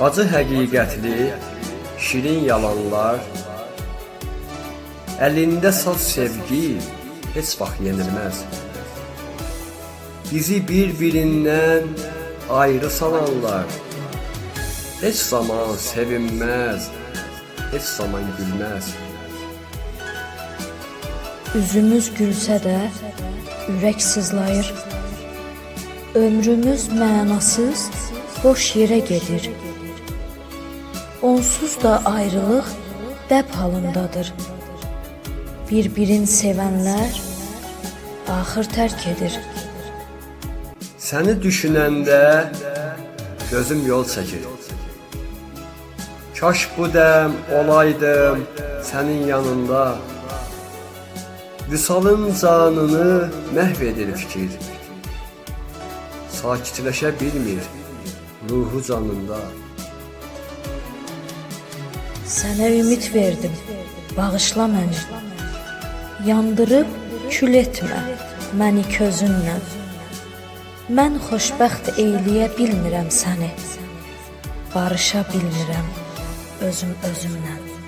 Acı həqiqətli, şirin yalanlar, əlində saz sevgi heç vaxt yenilməz. Bizi bir-birindən ayrı salanlar heç zaman sevinməz, heç zaman gülməz. Üzümüz gülsə də ürək sızlayır. Ömrümüz mənasız, boş yerə gedir. Onsuz da ayrılıq dəb halındadır. Bir-birin sevənlər axır tərk edir. Səni düşünəndə gözüm yol çəkir. Kaş bu dəm olaydım sənin yanında. Vüsalın canını məhv edir fikir. Sakitləşə bilmir ruhu canında. Sənə ümid verdim, bağışla məni. Yandırıb kül etmə məni közünlə. Mən xoşbəxt eyləyə bilmirəm səni. Barışa bilmirəm özüm özümlə.